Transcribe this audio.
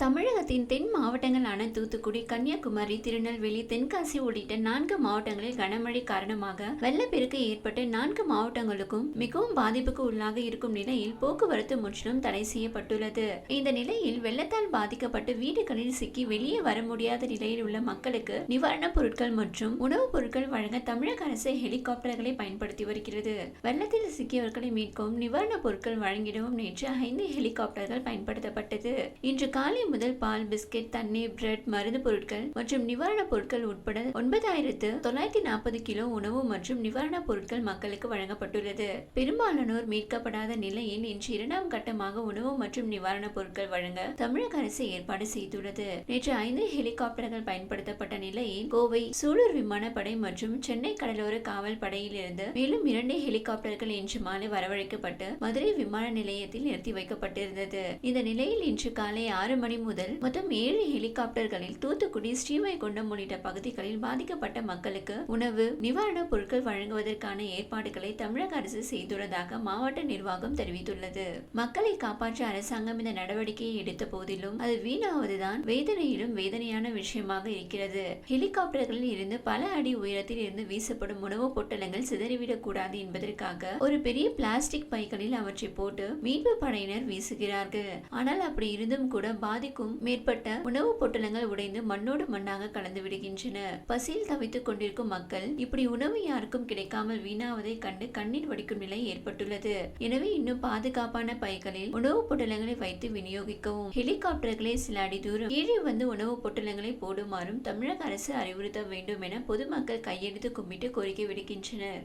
தமிழகத்தின் தென் மாவட்டங்களான தூத்துக்குடி கன்னியாகுமரி திருநெல்வேலி தென்காசி உள்ளிட்ட நான்கு மாவட்டங்களில் கனமழை காரணமாக வெள்ளப்பெருக்கு ஏற்பட்டு நான்கு மாவட்டங்களுக்கும் மிகவும் பாதிப்புக்கு உள்ளாக இருக்கும் நிலையில் போக்குவரத்து முற்றிலும் தடை செய்யப்பட்டுள்ளது. இந்த நிலையில் வெள்ளத்தால் பாதிக்கப்பட்டு வீடுகளில் சிக்கி வெளியே வர முடியாத நிலையில் உள்ள மக்களுக்கு நிவாரணப் பொருட்கள் மற்றும் உணவுப் பொருட்கள் வழங்க தமிழக அரசு ஹெலிகாப்டர்களை பயன்படுத்தி வருகிறது. வெள்ளத்தில் சிக்கியவர்களை மீட்கவும் நிவாரணப் பொருட்கள் வழங்கிடவும் நேற்று ஐந்து ஹெலிகாப்டர்கள் பயன்படுத்தப்பட்டது. இன்று காலை முதல் பால் பிஸ்கெட் தண்ணீர் பிரெட் மருந்து பொருட்கள் மற்றும் நிவாரணப் பொருட்கள் உட்பட ஒன்பதாயிரத்து தொள்ளாயிரத்தி நாற்பது கிலோ உணவு மற்றும் நிவாரணப் பொருட்கள் மக்களுக்கு வழங்கப்பட்டுள்ளது. பெரும்பாலானோர் மீட்கப்படாத நிலையில் இன்று இரண்டாம் கட்டமாக உணவு மற்றும் நிவாரணப் பொருட்கள் வழங்க தமிழக அரசு ஏற்பாடு செய்துள்ளது. நேற்று ஐந்து ஹெலிகாப்டர்கள் பயன்படுத்தப்பட்ட நிலையில் கோவை சூலூர் விமானப்படை மற்றும் சென்னை கடலோர காவல் படையிலிருந்து மேலும் இரண்டு ஹெலிகாப்டர்கள் இன்று மாலை வரவழைக்கப்பட்டு மதுரை விமான நிலையத்தில் நிறுத்தி வைக்கப்பட்டிருந்தது. இந்த நிலையில் இன்று காலை ஆறு மணி முதல் மொத்தம் ஏழு ஹெலிகாப்டர்களில் தூத்துக்குடி ஸ்ரீவைகுண்டம் உள்ளிட்ட பகுதிகளில் பாதிக்கப்பட்ட மக்களுக்கு உணவு நிவாரணப் பொருட்கள் வழங்குவதற்கான ஏற்பாடுகளை தமிழக அரசு செய்துள்ளதாக மாவட்ட நிர்வாகம் தெரிவித்துள்ளது. மக்களை காப்பாற்ற அரசாங்கம் இந்த நடவடிக்கையை எடுத்த போதிலும் அது வீணாவதுதான் வேதனையிலும் வேதனையான விஷயமாக இருக்கிறது. ஹெலிகாப்டர்களில் இருந்து பல அடி உயரத்தில் இருந்து வீசப்படும் உணவுப் பொட்டலங்கள் சிதறிவிடக் கூடாது என்பதற்காக ஒரு பெரிய பிளாஸ்டிக் பைகளில் அவற்றை போட்டு மீட்பு படையினர் வீசுகிறார்கள். ஆனால் அப்படி இருந்தும் கூட பாதிக்கும் மேற்பட்ட உணவுப் பொட்டலங்கள் உடைந்து மண்ணோடு மண்ணாக கலந்து விடுகின்றன. பசியில் தவித்துக் கொண்டிருக்கும் மக்கள் இப்படி உணவு யாருக்கும் கிடைக்காமல் வீணாவதை கண்டு கண்ணீர் வடிக்கும் நிலை ஏற்பட்டுள்ளது. எனவே இன்னும் பாதுகாப்பான பைகளில் உணவுப் பொட்டலங்களை வைத்து விநியோகிக்கவும். ஹெலிகாப்டர்களை சில அடி தூரம் கீழே வந்து உணவுப் பொட்டலங்களை போடுமாறும் தமிழக அரசு அறிவுறுத்த வேண்டும் என பொதுமக்கள் கையெழுத்து கும்பிட்டு கோரிக்கை விடுக்கின்றனர்.